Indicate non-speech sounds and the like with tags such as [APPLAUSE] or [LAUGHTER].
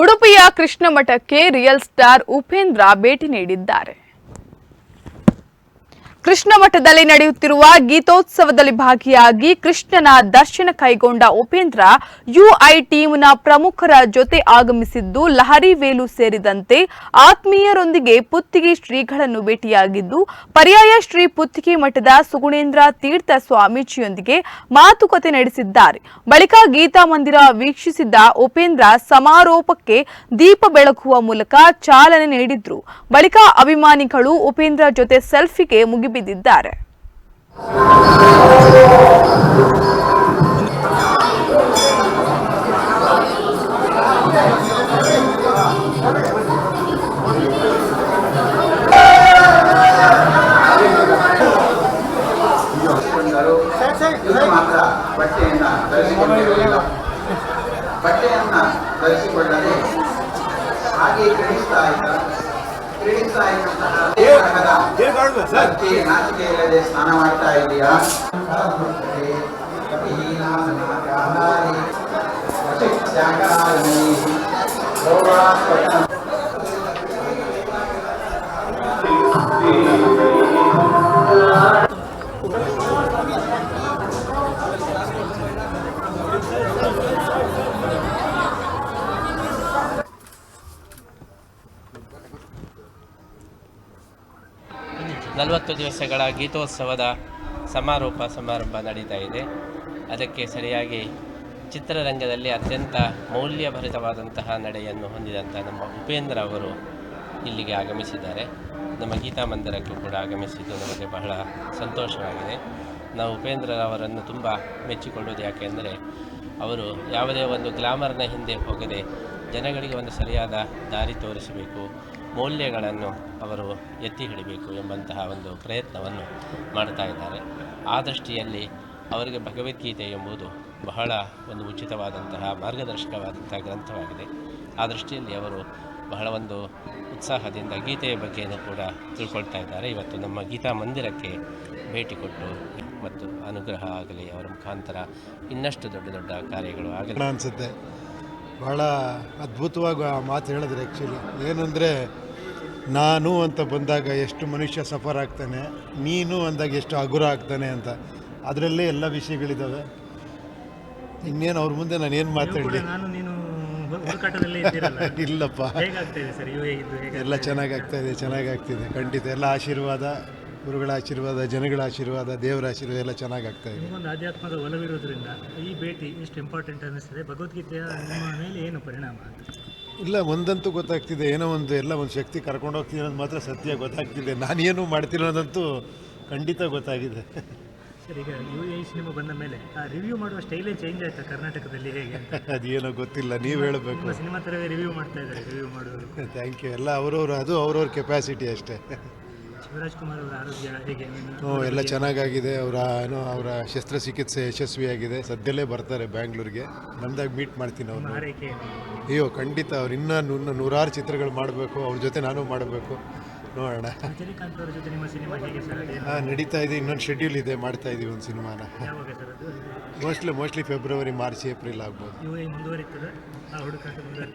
ಉಡುಪಿಯ ಕೃಷ್ಣ ಮಠಕ್ಕೆ real star Upendra ಭೇಟಿ ನೀಡಿದ್ದಾರೆ. ಕೃಷ್ಣ ಮಠದಲ್ಲಿ ನಡೆಯುತ್ತಿರುವ ಗೀತೋತ್ಸವದಲ್ಲಿ ಭಾಗಿಯಾಗಿ ಕೃಷ್ಣನ ದರ್ಶನ ಕೈಗೊಂಡ ಉಪೇಂದ್ರ ಯುಐ ಟೀಮ್ನ ಪ್ರಮುಖರ ಜೊತೆ ಆಗಮಿಸಿದ್ದು ಲಹರಿ ವೇಲು ಸೇರಿದಂತೆ ಆತ್ಮೀಯರೊಂದಿಗೆ ಪುತ್ತಿಗೆ ಶ್ರೀಗಳನ್ನು ಭೇಟಿಯಾಗಿದ್ದು, ಪರ್ಯಾಯ ಶ್ರೀ ಪುತ್ತಿಗೆ ಮಠದ ಸುಗುಣೇಂದ್ರ ತೀರ್ಥ ಸ್ವಾಮೀಜಿಯೊಂದಿಗೆ ಮಾತುಕತೆ ನಡೆಸಿದ್ದಾರೆ. ಬಳಿಕ ಗೀತಾ ಮಂದಿರ ವೀಕ್ಷಿಸಿದ್ದ ಉಪೇಂದ್ರ ಸಮಾರೋಪಕ್ಕೆ ದೀಪ ಬೆಳಗುವ ಮೂಲಕ ಚಾಲನೆ ನೀಡಿದ್ರು. ಬಳಿಕ ಅಭಿಮಾನಿಗಳು ಉಪೇಂದ್ರ ಜೊತೆ ಸೆಲ್ಫಿಗೆ ಮುಗಿಬಿದ್ದಿದ್ದಾರೆ ಮಾತ್ರ ಬಟ್ಟೆಯನ್ನ ಧರಿಸಿಕೊಳ್ಳದೆ ಹಾಗೆ ಕ್ರೀಡಿಸ್ತಾ ಇದ್ದ ಕ್ರೀಡಿಸ್ತಾ ಇದ್ದಂತಹ ಭಕ್ತಿ ನಾಚಿಕೆ ಇಲ್ಲದೆ ಸ್ನಾನ ಮಾಡ್ತಾ ಇದೆಯಾ ನಲವತ್ತು ದಿವಸಗಳ ಗೀತೋತ್ಸವದ ಸಮಾರೋಪ ಸಮಾರಂಭ ನಡೀತಾ ಇದೆ. ಅದಕ್ಕೆ ಸರಿಯಾಗಿ ಚಿತ್ರರಂಗದಲ್ಲಿ ಅತ್ಯಂತ ಮೌಲ್ಯಭರಿತವಾದಂತಹ ನಡೆಯನ್ನು ಹೊಂದಿದಂಥ ನಮ್ಮ ಉಪೇಂದ್ರ ಅವರು ಇಲ್ಲಿಗೆ ಆಗಮಿಸಿದ್ದಾರೆ. ನಮ್ಮ ಗೀತಾ ಮಂದಿರಕ್ಕೂ ಕೂಡ ಆಗಮಿಸಿದ್ದು ನಮಗೆ ಬಹಳ ಸಂತೋಷವಾಗಿದೆ. ನಾವು ಉಪೇಂದ್ರ ಅವರನ್ನು ತುಂಬ ಮೆಚ್ಚಿಕೊಳ್ಳುವುದು ಯಾಕೆಂದರೆ ಅವರು ಯಾವುದೇ ಒಂದು ಗ್ಲಾಮರ್ನ ಹಿಂದೆ ಹೋಗದೆ ಜನಗಳಿಗೆ ಒಂದು ಸರಿಯಾದ ದಾರಿ ತೋರಿಸಬೇಕು ಮೌಲ್ಯಗಳನ್ನು ಅವರು ಎತ್ತಿ ಹಿಡಿಬೇಕು ಎಂಬಂತಹ ಒಂದು ಪ್ರಯತ್ನವನ್ನು ಮಾಡ್ತಾ ಇದ್ದಾರೆ. ಆ ದೃಷ್ಟಿಯಲ್ಲಿ ಅವರಿಗೆ ಭಗವದ್ಗೀತೆ ಎಂಬುದು ಬಹಳ ಒಂದು ಉಚಿತವಾದಂತಹ ಮಾರ್ಗದರ್ಶಕವಾದಂತಹ ಗ್ರಂಥವಾಗಿದೆ. ಆ ದೃಷ್ಟಿಯಲ್ಲಿ ಅವರು ಬಹಳ ಒಂದು ಉತ್ಸಾಹದಿಂದ ಗೀತೆಯ ಬಗ್ಗೆಯೂ ಕೂಡ ತಿಳ್ಕೊಳ್ತಾ ಇದ್ದಾರೆ. ಇವತ್ತು ನಮ್ಮ ಗೀತಾ ಮಂದಿರಕ್ಕೆ ಭೇಟಿ ಕೊಟ್ಟು ಮತ್ತು ಅನುಗ್ರಹ ಆಗಲಿ, ಅವರ ಮುಖಾಂತರ ಇನ್ನಷ್ಟು ದೊಡ್ಡ ದೊಡ್ಡ ಕಾರ್ಯಗಳು ಆಗಲಿ. ಅನಿಸುತ್ತೆ. ಭಾಳ ಅದ್ಭುತವಾಗಿ ಮಾತು ಹೇಳಿದ್ರೆ ಆ್ಯಕ್ಚುಲಿ ಏನಂದರೆ ನಾನು ಅಂತ ಬಂದಾಗ ಎಷ್ಟು ಮನುಷ್ಯ ಸಫರ್ ಆಗ್ತಾನೆ ನೀನು ಅಂದಾಗ ಎಷ್ಟು ಹಗುರ ಆಗ್ತಾನೆ ಅಂತ. ಅದರಲ್ಲೇ ಎಲ್ಲ ವಿಷಯಗಳಿದ್ದಾವೆ ಇನ್ನೇನು ಅವ್ರ ಮುಂದೆ ನಾನು ಏನು ಹುಡುಕಾಟದಲ್ಲೇ [LAUGHS] ಇಲ್ಲಪ್ಪ. ಎಲ್ಲ ಚೆನ್ನಾಗಾಗ್ತಾ ಇದೆ ಚೆನ್ನಾಗಾಗ್ತಿದೆ. ಖಂಡಿತ ಎಲ್ಲ ಆಶೀರ್ವಾದ ಗುರುಗಳ ಆಶೀರ್ವಾದ ಜನಗಳ ಆಶೀರ್ವಾದ ದೇವರ ಆಶೀರ್ವಾದ ಎಲ್ಲ ಚೆನ್ನಾಗಾಗ್ತಾ ಇದೆ. ಒಂದು ಆಧ್ಯಾತ್ಮದ ಒಲವಿರೋದ್ರಿಂದ ಈ ಭೇಟಿ ಎಷ್ಟು ಇಂಪಾರ್ಟೆಂಟ್ ಅನ್ನಿಸ್ತದೆ. ಭಗವದ್ಗೀತೆಯ ಮೇಲೆ ಏನು ಪರಿಣಾಮ? ಇಲ್ಲ ಒಂದಂತೂ ಗೊತ್ತಾಗ್ತಿದೆ. ಏನೋ ಒಂದು ಎಲ್ಲ ಒಂದು ಶಕ್ತಿ ಕರ್ಕೊಂಡು ಹೋಗ್ತೀನಿ ಅನ್ನೋದು ಮಾತ್ರ ಸತ್ಯ ಗೊತ್ತಾಗ್ತಿದೆ. ನಾನೇನು ಮಾಡ್ತೀನಿ ಅನ್ನೋದಂತೂ ಖಂಡಿತ ಗೊತ್ತಾಗಿದೆ. ಸರ್ ಈಗ ಯು ಎ ಸಿನಿಮಾ ಬಂದ ಮೇಲೆ ಆ ರಿವ್ಯೂ ಮಾಡುವ ಸ್ಟೈಲೇ ಚೇಂಜ್ ಆಯ್ತಾ ಕರ್ನಾಟಕದಲ್ಲಿ ಹೇಗೆ [LAUGHS] ಅದೇನೋ ಗೊತ್ತಿಲ್ಲ ನೀವು ಹೇಳಬೇಕು. ಸಿನಿಮಾ ಥರವೇ ರಿವ್ಯೂ ಮಾಡ್ತಾ ಇದ್ದಾರೆ ರಿವ್ಯೂ ಮಾಡುವರು ಥ್ಯಾಂಕ್ ಯು ಎಲ್ಲ ಅವರವರು ಅದು ಅವ್ರವ್ರ ಕೆಪಾಸಿಟಿ ಅಷ್ಟೇ. ಕುಮಾರ್ ಅವರ ಆರೋಗ್ಯ ಹೇಗೆ? ಹ್ಞೂ ಎಲ್ಲ ಚೆನ್ನಾಗಾಗಿದೆ. ಅವರ ಏನೋ ಅವರ ಶಸ್ತ್ರಚಿಕಿತ್ಸೆ ಯಶಸ್ವಿಯಾಗಿದೆ. ಸದ್ಯಲ್ಲೇ ಬರ್ತಾರೆ ಬ್ಯಾಂಗ್ಳೂರಿಗೆ. ನಮ್ದಾಗ ಮೀಟ್ ಮಾಡ್ತೀನಿ ಅವ್ರನ್ನ. ಆರೈಕೆ ಅಯ್ಯೋ ಖಂಡಿತ ಅವ್ರು ಇನ್ನೂ ನೂರಾರು ಚಿತ್ರಗಳು ಮಾಡಬೇಕು. ಅವ್ರ ಜೊತೆ ನಾನು ಮಾಡಬೇಕು. ನೋಡೋಣ. ರಜನಿಕಾಂತ್ ಅವರ ಜೊತೆ ನಿಮ್ಮ ಸಿನಿಮಾ ಹೇಗೆ ಸರ್? ಅದೇನು ಹಾಂ ನಡೀತಾ ಇದೆ. ಇನ್ನೊಂದು ಶೆಡ್ಯೂಲ್ ಇದೆ. ಮಾಡ್ತಾ ಇದೀವಿ ಒಂದು ಸಿನಿಮಾನ. ಯಾವಾಗ ಸರ್ ಅದು? Mostly mostly February March April ಆಗ್ಬೋದು. ಯು ಎ ಮುಂದುವರಿತದೆ? ಆ ಹುಡುಕಾಟ ಮುಂದುವರಿತದೆ